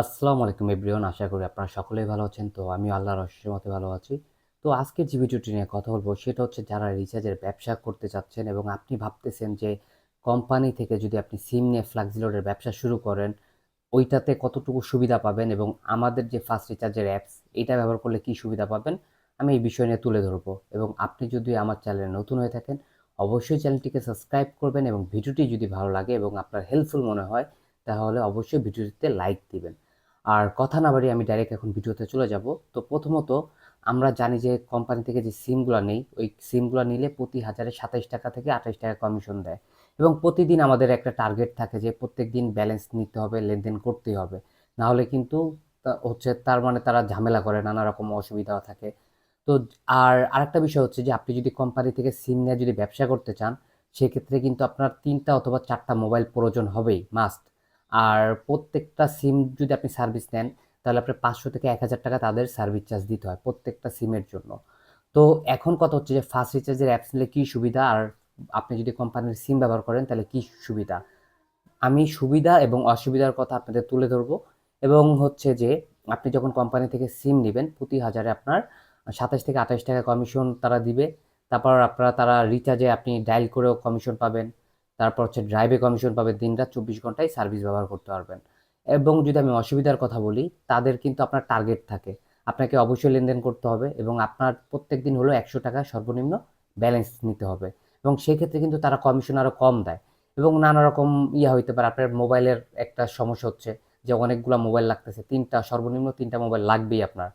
আসসালামু আলাইকুম এভরিওয়ান, আশা করি আপনারা সকলেই ভালো আছেন। তো আমি আল্লাহর রহস্যের মতে ভালো আছি। তো আজকের যে ভিডিওটি নিয়ে কথা বলব, সেটা হচ্ছে যারা রিচার্জের ব্যবসা করতে চাচ্ছেন এবং আপনি ভাবতেছেন যে কোম্পানি থেকে যদি আপনি সিম নিয়ে ফ্লাক্সিলোডের ব্যবসা শুরু করেন, ওইটাতে কতটুকু সুবিধা পাবেন এবং আমাদের যে ফার্স্ট রিচার্জের অ্যাপস এটা ব্যবহার করলে কি সুবিধা পাবেন, আমি এই বিষয় নিয়ে তুলে ধরবো। এবং আপনি যদি আমার চ্যানেলে নতুন হয়ে থাকেন, অবশ্যই চ্যানেলটিকে সাবস্ক্রাইব করবেন এবং ভিডিওটি যদি ভালো লাগে এবং আপনার হেল্পফুল মনে হয় তাহলে অবশ্যই ভিডিওটিতে লাইক দিবেন। আর কথা না বাড়িয়ে আমি ডাইরেক্ট এখন ভিডিওতে চলে যাব। তো প্রথমত আমরা জানি যে কোম্পানি থেকে যে সিমগুলো নেই, ওই সিমগুলো নিলে প্রতি হাজারে সাতাইশ টাকা থেকে আঠাইশ টাকা কমিশন দেয়। এবং প্রতিদিন আমাদের একটা টার্গেট থাকে যে প্রত্যেক দিন ব্যালেন্স নিতে হবে, লেনদেন করতেই হবে। না হলে কিন্তু হচ্ছে তার মানে তারা ঝামেলা করে, নানা রকম অসুবিধা থাকে। তো আর আরেকটা বিষয় হচ্ছে যে আপনি যদি কোম্পানি থেকে সিম নিয়ে যদি ব্যবসা করতে চান, সেক্ষেত্রে কিন্তু আপনার তিনটা অথবা চারটা মোবাইল প্রয়োজন হবেই মাস্ট আর প্রত্যেকটা সিম যদি আপনি সার্ভিস নেন, তাহলে আপনার পাঁচশো থেকে এক হাজার টাকা তাদের সার্ভিস চার্জ দিতে হয় প্রত্যেকটা সিমের জন্য। তো এখন কথা হচ্ছে যে ফার্স্ট রিচার্জের অ্যাপস নিলে কী সুবিধা? আর আপনি যদি কোম্পানির সিম ব্যবহার করেন, তাহলে কী সুবিধা? আমি সুবিধা এবং অসুবিধার কথা আপনাদের তুলে ধরবো। এবং হচ্ছে যে আপনি যখন কোম্পানি থেকে সিম নেবেন, প্রতি হাজারে আপনার সাতাশ থেকে আঠাশ টাকা কমিশন তারা দিবে। তারপর আপনারা, তারা রিচার্জে আপনি ডায়াল করেও কমিশন পাবেন। তারপর হচ্ছে ড্রাইভে কমিশন পাবেন দিন রাত চব্বিশ ঘন্টায় সার্ভিস ব্যবহার করতে পারবেন। এবং যদি আমি অসুবিধার কথা বলি, তাদের কিন্তু আপনার টার্গেট থাকে। আপনাকে অবশ্যই লেনদেন করতে হবে এবং আপনার প্রত্যেক দিন হলো একশো টাকা সর্বনিম্ন ব্যালেন্স নিতে হবে। এবং সেই ক্ষেত্রে কিন্তু তারা কমিশন আরও কম দেয়। এবং নানা রকম ইয়া হইতে পারে, আপনার মোবাইলের একটা সমস্যা হচ্ছে যে অনেকগুলো মোবাইল লাগতেছে, তিনটা, সর্বনিম্ন তিনটা মোবাইল লাগবেই আপনার।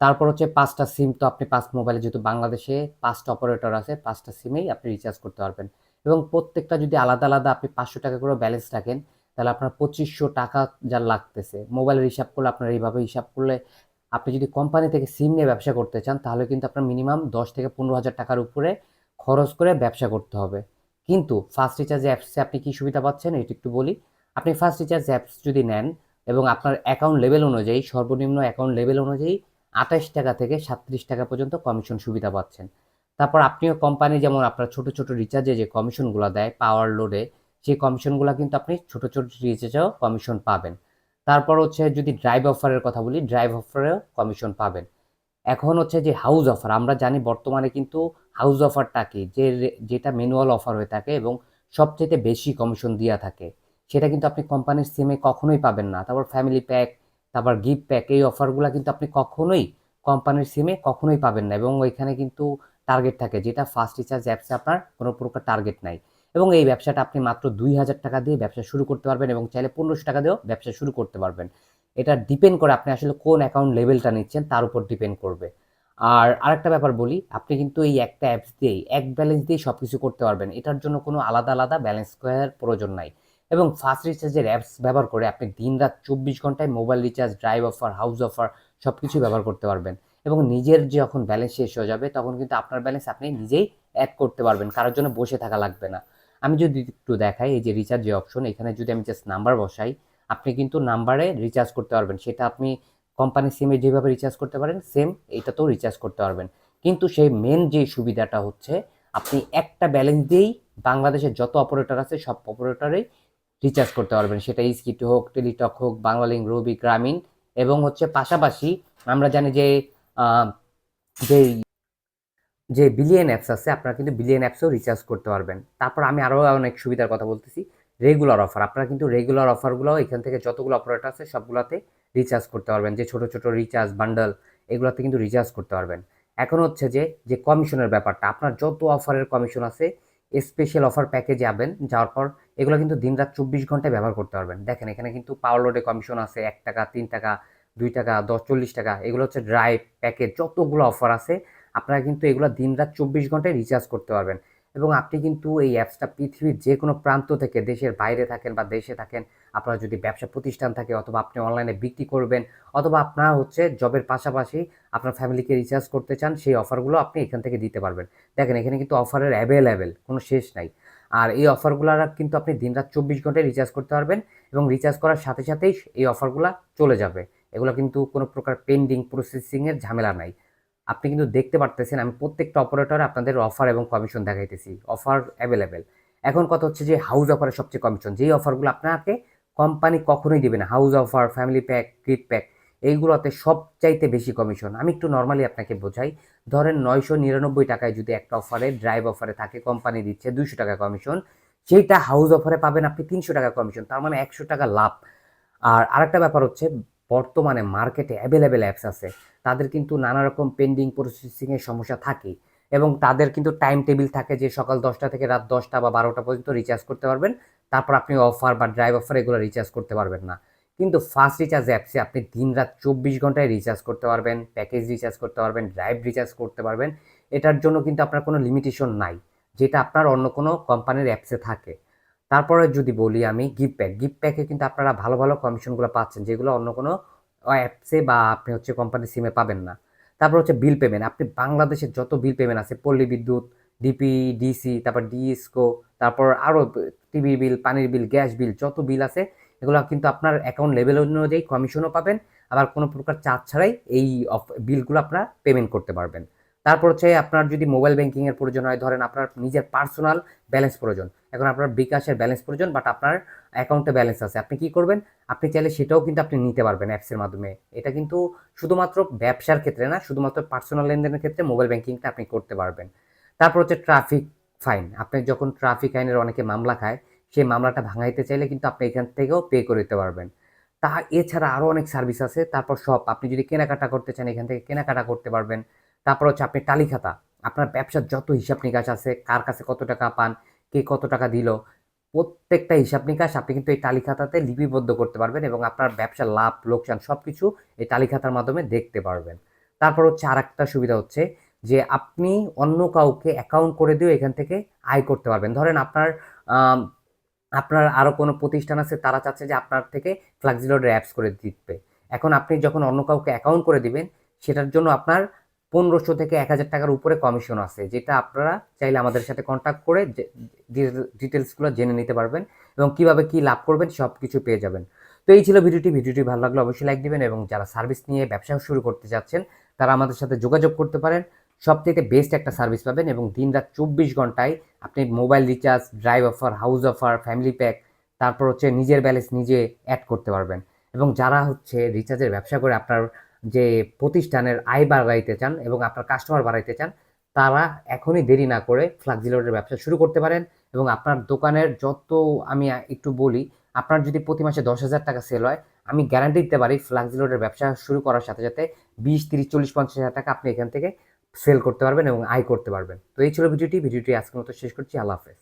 তারপর হচ্ছে পাঁচটা সিম তো আপনি পাঁচ মোবাইলে যেহেতু বাংলাদেশে পাঁচটা অপারেটর আছে, পাঁচটা সিমেই আপনি রিচার্জ করতে পারবেন। এবং প্রত্যেকটা যদি আলাদা আলাদা আপনি পাঁচশো টাকা করে ব্যালেন্স রাখেন, তাহলে আপনার পঁচিশশো টাকা যা লাগতেছে। মোবাইলের হিসাব করলে আপনার এইভাবে হিসাব করলে আপনি যদি কোম্পানি থেকে সিম নিয়ে ব্যবসা করতে চান, তাহলে কিন্তু আপনার মিনিমাম দশ থেকে পনেরো হাজার টাকার উপরে খরচ করে ব্যবসা করতে হবে। কিন্তু ফার্স্ট রিচার্জ অ্যাপসে আপনি কি সুবিধা পাচ্ছেন? এটি একটু বলি। আপনি ফার্স্ট রিচার্জ অ্যাপস যদি নেন এবং আপনার অ্যাকাউন্ট লেভেল অনুযায়ী, সর্বনিম্ন অ্যাকাউন্ট লেভেল অনুযায়ী আঠাশ টাকা থেকে সাতত্রিশ টাকা পর্যন্ত কমিশন সুবিধা পাচ্ছেন। তারপর আপনিও কোম্পানি যেমন আপনার ছোট ছোট রিচার্জে যে কমিশনগুলো দেয় পাওয়ার লোডে সেই কমিশনগুলো কিন্তু আপনি ছোট ছোট রিচার্জেও কমিশন পাবেন। তারপর হচ্ছে যদি ড্রাইভ অফারের কথা বলি ড্রাইভ অফারেও কমিশন পাবেন। এখন হচ্ছে যে হাউস অফার আমরা জানি বর্তমানে কিন্তু হাউস অফারটা কি? যে যেটা ম্যানুয়াল অফার হয়ে থাকে এবং সবচেয়ে বেশি কমিশন দেওয়া থাকে, সেটা কিন্তু আপনি কোম্পানির সিমে কখনোই পাবেন না। তারপর ফ্যামিলি প্যাক তারপর গিফট প্যাক এই অফারগুলো কিন্তু আপনি কখনোই কোম্পানির সিমে কখনোই পাবেন না এবং ওইখানে কিন্তু টার্গেট থাকে, যেটা ফার্স্ট রিচার্জ অ্যাপসে আপনার কোনো প্রকার টার্গেট নাই। এবং এই ব্যবসাটা আপনি মাত্র দুই হাজার টাকা দিয়ে ব্যবসা শুরু করতে পারবেন এবং চাইলে পনেরোশো টাকা দিয়েও ব্যবসা শুরু করতে পারবেন। এটা ডিপেন্ড করে আপনি আসলে কোন অ্যাকাউন্ট লেভেলটা নিচ্ছেন, তার উপর ডিপেন্ড করবে। আর আরেকটা ব্যাপার বলি, আপনি কিন্তু এই একটা অ্যাপস দিয়েই, এক ব্যালেন্স দিয়ে সব কিছু করতে পারবেন। এটার জন্য কোনো আলাদা আলাদা ব্যালেন্স করার প্রয়োজন নাই। এবং ফার্স্ট রিচার্জের অ্যাপস ব্যবহার করে আপনি দিন রাত চব্বিশ ঘন্টায় mobile recharge drive offer house offer সব কিছু ব্যবহার করতে পারবেন। এবং নিজের যখন ব্যালেন্স শেষ হয়ে যাবে, তখন কিন্তু আপনার ব্যালেন্স আপনি নিজেই অ্যাড করতে পারবেন। কারোর জন্য বসে থাকা লাগবে না। আমি যদি একটু দেখাই, এই যে রিচার্জ যে অপশন এখানে যদি আমি জাস্ট নাম্বার বসাই, আপনি কিন্তু নাম্বারে রিচার্জ করতে পারবেন। সেটা আপনি কোম্পানি সিমে যেভাবে রিচার্জ করতে পারেন সেম এইটাতেও রিচার্জ করতে পারবেন। কিন্তু সেই মেন যে সুবিধাটা হচ্ছে, আপনি একটা ব্যালেন্স দিয়েই বাংলাদেশের যত অপারেটর আছে, সব অপারেটরেই রিচার্জ করতে পারবেন। সেটা ইস্কিট হোক টেলিটক হোক বাংলালিংক রবি গ্রামীণ এবং হচ্ছে পাশাপাশি আমরা জানি যে যে যে বিলিয়ন অ্যাপস আছে, আপনারা কিন্তু বিলিয়ন অ্যাপসও রিচার্জ করতে পারবেন। তারপর আমি আরও অনেক সুবিধার কথা বলতেছি রেগুলার অফার আপনারা কিন্তু রেগুলার অফারগুলো এখান থেকে যতগুলো অপারেটর আছে, সবগুলোতে রিচার্জ করতে পারবেন। যে ছোট ছোট রিচার্জ বান্ডেল এগুলোতে কিন্তু রিচার্জ করতে পারবেন। এখন হচ্ছে যে যে কমিশনের ব্যাপারটা, আপনার যত অফারের কমিশন আছে স্পেশাল অফার প্যাকে যাবেন, যাওয়ার পর এগুলো কিন্তু দিন রাত চব্বিশ ঘন্টায় ব্যবহার করতে পারবেন। দেখেন, এখানে কিন্তু পাওয়ার লোডে কমিশন আছে, এক টাকা, তিন টাকা দুই টাকা, দশ, চল্লিশ টাকা, এগুলো হচ্ছে ড্রাইভ প্যাকেজ যতগুলো অফার আছে, আপনারা কিন্তু এগুলো দিন রাত চব্বিশ ঘন্টায় রিচার্জ করতে পারবেন। এবং আপনি কিন্তু এই অ্যাপসটা পৃথিবীর যে কোনো প্রান্ত থেকে, দেশের বাইরে থাকেন বা দেশে থাকেন, আপনার যদি ব্যবসা প্রতিষ্ঠান থাকে অথবা আপনি অনলাইনে বিক্রি করবেন, অথবা আপনার হচ্ছে জবের পাশাপাশি আপনার ফ্যামিলিকে রিচার্জ করতে চান, সেই অফারগুলো আপনি এখান থেকে দিতে পারবেন। দেখেন, এখানে কিন্তু অফারের অ্যাভেলেবেল কোনো শেষ নাই। আর এই অফারগুলো কিন্তু আপনি দিনরাত চব্বিশ ঘন্টায় রিচার্জ করতে পারবেন এবং রিচার্জ করার সাথে সাথেই এই অফারগুলো চলে যাবে। এগুলো কিন্তু কোনো প্রকার পেন্ডিং প্রসেসিংয়ের ঝামেলা নাই। আপনি কিন্তু দেখতে পারতেছেন, আমি প্রত্যেকটা অপারেটরে আপনাদের অফার এবং কমিশন দেখাইতেছি অফার অ্যাভেলেবেল এখন কথা হচ্ছে যে হাউস অফারের সবচেয়ে কমিশন যেই অফারগুলো আপনাকে কোম্পানি কখনোই দেবে না। House offer family pack kit pack এইগুলোতে সবচাইতে বেশি কমিশন আমি একটু নর্মালি আপনাকে বোঝাই, ধরেন নয়শো নিরানব্বই টাকায় যদি একটা অফারে ড্রাইভ অফারে থাকে কোম্পানি দিচ্ছে দুইশো টাকা কমিশন সেইটা হাউস অফারে পাবেন আপনি তিনশো টাকা কমিশন তার মানে একশো টাকা লাভ। আর আরেকটা ব্যাপার হচ্ছে বর্তমানে মার্কেটে অ্যাভেলেবেল অ্যাপস আছে। তাদের কিন্তু নানা রকম পেন্ডিং প্রসেসিংয়ের সমস্যা থাকে এবং তাদের কিন্তু টাইম টেবিল থাকে যে সকাল দশটা থেকে রাত দশটা বা বারোটা পর্যন্ত রিচার্জ করতে পারবেন। তারপর আপনি অফার বা ড্রাইভ অফার এগুলো রিচার্জ করতে পারবেন না। কিন্তু ফার্স্ট রিচার্জ অ্যাপসে আপনি দিন রাত চব্বিশ ঘন্টায় রিচার্জ করতে পারবেন প্যাকেজ রিচার্জ করতে পারবেন ড্রাইভ রিচার্জ করতে পারবেন। এটার জন্য কিন্তু আপনার কোনো লিমিটেশন নাই, যেটা আপনার অন্য কোনো কোম্পানির অ্যাপসে থাকে। তারপরে যদি বলি আমি গিফট প্যাক গিফট প্যাকে কিন্তু আপনারা ভালো ভালো কমিশনগুলো পাচ্ছেন, যেগুলো অন্য কোনো অ্যাপসে বা আপনি হচ্ছে কোম্পানির সিমে পাবেন না। তারপর হচ্ছে বিল পেমেন্ট আপনি বাংলাদেশের যত বিল পেমেন্ট আছে, পল্লী বিদ্যুৎ ডিপি ডিসি তারপর ডিএসকো তারপর আরও টিভি বিল পানির বিল গ্যাস বিল যত বিল আছে, এগুলো কিন্তু আপনার অ্যাকাউন্ট লেভেল অনুযায়ী কমিশনও পাবেন। আবার কোনো প্রকার চার্জ ছাড়াই এই বিলগুলো আপনারা পেমেন্ট করতে পারবেন। তারপর হচ্ছে আপনার যদি মোবাইল ব্যাংকিংয়ের প্রয়োজন হয়, ধরেন আপনার নিজের পার্সোনাল ব্যালেন্স প্রয়োজন। এখন আপনার বিকাশের ব্যালেন্স প্রয়োজন বাট আপনার অ্যাকাউন্টে ব্যালেন্স আছে। আপনি কি করবেন? আপনি চাইলে সেটাও কিন্তু আপনি নিতে পারবেন অ্যাপসের মাধ্যমে। এটা কিন্তু শুধুমাত্র ব্যবসার ক্ষেত্রে না, শুধুমাত্র পার্সোনাল লেনদেনের ক্ষেত্রে মোবাইল ব্যাংকিংটা আপনি করতে পারবেন। তারপর হচ্ছে ট্রাফিক ফাইন আপনি যখন ট্রাফিক আইনের অনেকে মামলা খায়, সেই মামলাটা ভাঙাইতে চাইলে কিন্তু আপনি এখান থেকেও পে করে দিতে পারবেন। তা এছাড়া আরও অনেক সার্ভিস আছে। তারপর সব আপনি যদি কেনাকাটা করতে চান, এখান থেকে কেনাকাটা করতে পারবেন। তারপর হচ্ছে আপনি টালি খাতা আপনার ব্যবসার যত হিসাব নিকাশ আছে, কার কাছে কত টাকা পান, কে কত টাকা দিল, প্রত্যেকটা হিসাব নিকাশ আপনি কিন্তু এই টালি খাতাতে লিপিবদ্ধ করতে পারবেন এবং আপনার ব্যবসার লাভ, লোকসান সব কিছু এই টালি খাতার মাধ্যমে দেখতে পারবেন। তারপর হচ্ছে আর একটা সুবিধা হচ্ছে যে আপনি অন্য কাউকে অ্যাকাউন্ট করে দিয়েও এখান থেকে আয় করতে পারবেন। ধরেন আপনার আপনার আরও কোনো প্রতিষ্ঠান আছে, তারা চাচ্ছে যে আপনার থেকে ফ্লাক্সিলোডের অ্যাপস করে দিতে এখন আপনি যখন অন্য কাউকে অ্যাকাউন্ট করে দিবেন, সেটার জন্য আপনার পনেরোশো থেকে এক হাজার টাকার উপরে কমিশন আছে, যেটা আপনারা চাইলে আমাদের সাথে কন্ট্যাক্ট করে ডিটেলসগুলো জেনে নিতে পারবেন এবং কীভাবে কি লাভ করবেন সব কিছু পেয়ে যাবেন। তো এই ছিল ভিডিওটি। ভিডিওটি ভালো লাগলে অবশ্যই লাইক দিবেন এবং যারা সার্ভিস নিয়ে ব্যবসা শুরু করতে যাচ্ছেন তারা আমাদের সাথে যোগাযোগ করতে পারেন। সবথেকে বেস্ট একটা সার্ভিস পাবেন এবং দিন রাত চব্বিশ ঘন্টায় আপনি mobile recharge drive offer house offer family pack তারপর হচ্ছে নিজের ব্যালেন্স নিজে অ্যাড করতে পারবেন। এবং যারা হচ্ছে রিচার্জের ব্যবসা করে আপনার যে প্রতিষ্ঠানের আয় বাড়াইতে চান এবং আপনার কাস্টমার বাড়াইতে চান, তারা এখনই দেরি না করে ফ্লাক্সিলোডের ব্যবসা শুরু করতে পারেন এবং আপনার দোকানের যত আমি একটু বলি, আপনার যদি প্রতি মাসে দশ হাজার টাকা সেল হয়, আমি গ্যারান্টি দিতে পারি ফ্লাক্সিলোডের ব্যবসা শুরু করার সাথে সাথে বিশ, তিরিশ, চল্লিশ, পঞ্চাশ হাজার টাকা আপনি এখান থেকে সেল করতে পারবেন এবং আয় করতে পারবেন। তো এই ছিল ভিডিওটি ভিডিওটি আজকের মতো শেষ করছি, আল্লাহ হাফেজ।